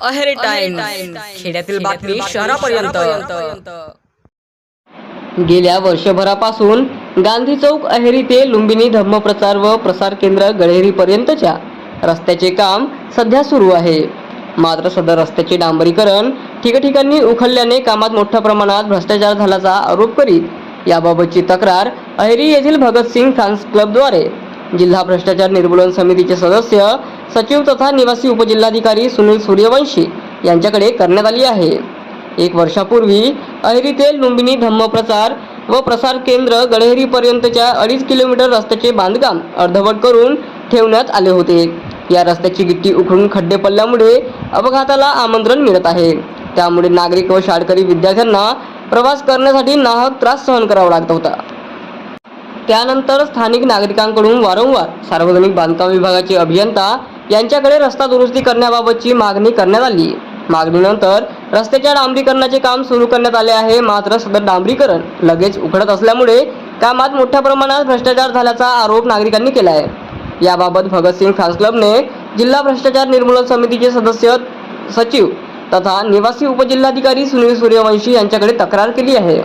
Aheri time खेड्यातील बातमी शहरापर्यंत. गेल्या वर्षभरापासून गांधी चौक अहेरी ते लुंबिनी धम्मप्रचार व प्रसार केंद्र गळेरी पर्यंतच्या रस्त्याचे काम सध्या सुरू आहे. मात्र सदर रस्त्याचे डांबरीकरण ठिकठिकाणी उखडल्याने कामात मोठ्या प्रमाणात भ्रष्टाचार झाल्याचा आरोप करीत याबाबतची तक्रार अहेरी येथील भगतसिंग फॅन्स क्लबद्वारे जिल्हा भ्रष्टाचार निर्मूलन समितीचे सदस्य सचिव तथा निवासी उपजिल्हाधिकारी सुनील सूर्यवंशी यांच्याकडे करण्यात आली आहे. एक वर्षापूर्वी अहेरी ते लुंबिनी धम्मप्रचार व प्रसार केंद्र गडहेरीपर्यंतच्या अडीच किलोमीटर रस्त्याचे बांधकाम अर्धवट करून ठेवण्यात आले होते. या रस्त्याची गिट्टी उखडून खड्डे पडल्यामुळे अपघाताला आमंत्रण मिळत आहे. त्यामुळे नागरिक व शाळकरी विद्यार्थ्यांना प्रवास करण्यासाठी नाहक त्रास सहन करावा लागत होता. त्यानंतर स्थानिक नागरिकांकडून वारंवार सार्वजनिक बांधकाम विभागाचे अभियंता यांच्याकडे रस्ता दुरुस्ती करण्याबाबतची मागणी करण्यात आली. मागणीनंतर रस्त्याच्या डांबरीकरणाचे काम सुरू करण्यात आले आहे. मात्र सदर डांबरीकरण लगेच उघडत असल्यामुळे कामात मोठ्या प्रमाणात भ्रष्टाचार झाल्याचा आरोप नागरिकांनी केला आहे याबाबत भगतसिंग फॅन्स क्लबने जिल्हा भ्रष्टाचार निर्मूलन समितीचे सदस्य सचिव तथा निवासी उपजिल्हाधिकारी सुनील सूर्यवंशी यांच्याकडे तक्रार केली आहे.